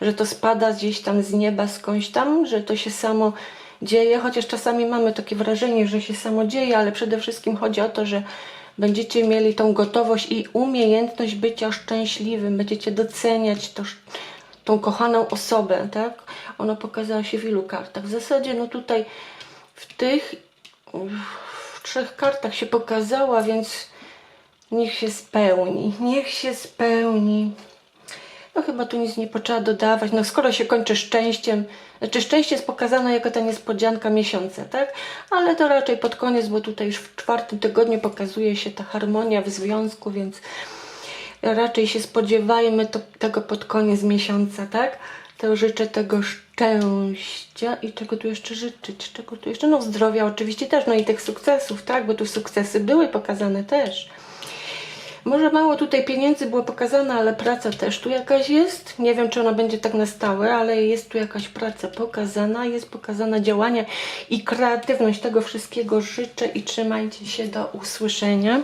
że to spada gdzieś tam z nieba skądś tam, że to się samo dzieje, chociaż czasami mamy takie wrażenie, że się samo dzieje, ale przede wszystkim chodzi o to, że będziecie mieli tą gotowość i umiejętność bycia szczęśliwym, będziecie doceniać to, tą kochaną osobę, tak? Ona pokazała się w ilu kartach. W zasadzie, no tutaj w tych w trzech kartach się pokazała, więc niech się spełni, niech się spełni. Chyba tu nic nie potrzeba dodawać. No skoro się kończy szczęściem, znaczy szczęście jest pokazane jako ta niespodzianka miesiąca, tak? Ale to raczej pod koniec, bo tutaj już w czwartym tygodniu pokazuje się ta harmonia w związku, więc raczej się spodziewajmy to, tego pod koniec miesiąca, tak? To życzę tego szczęścia i czego tu jeszcze życzyć? Czego tu jeszcze? No zdrowia oczywiście też, no i tych sukcesów, tak? Bo tu sukcesy były pokazane też. Może mało tutaj pieniędzy było pokazane, ale praca też tu jakaś jest. Nie wiem, czy ona będzie tak na stałe, ale jest tu jakaś praca pokazana, jest pokazana działanie i kreatywność tego wszystkiego życzę i trzymajcie się do usłyszenia.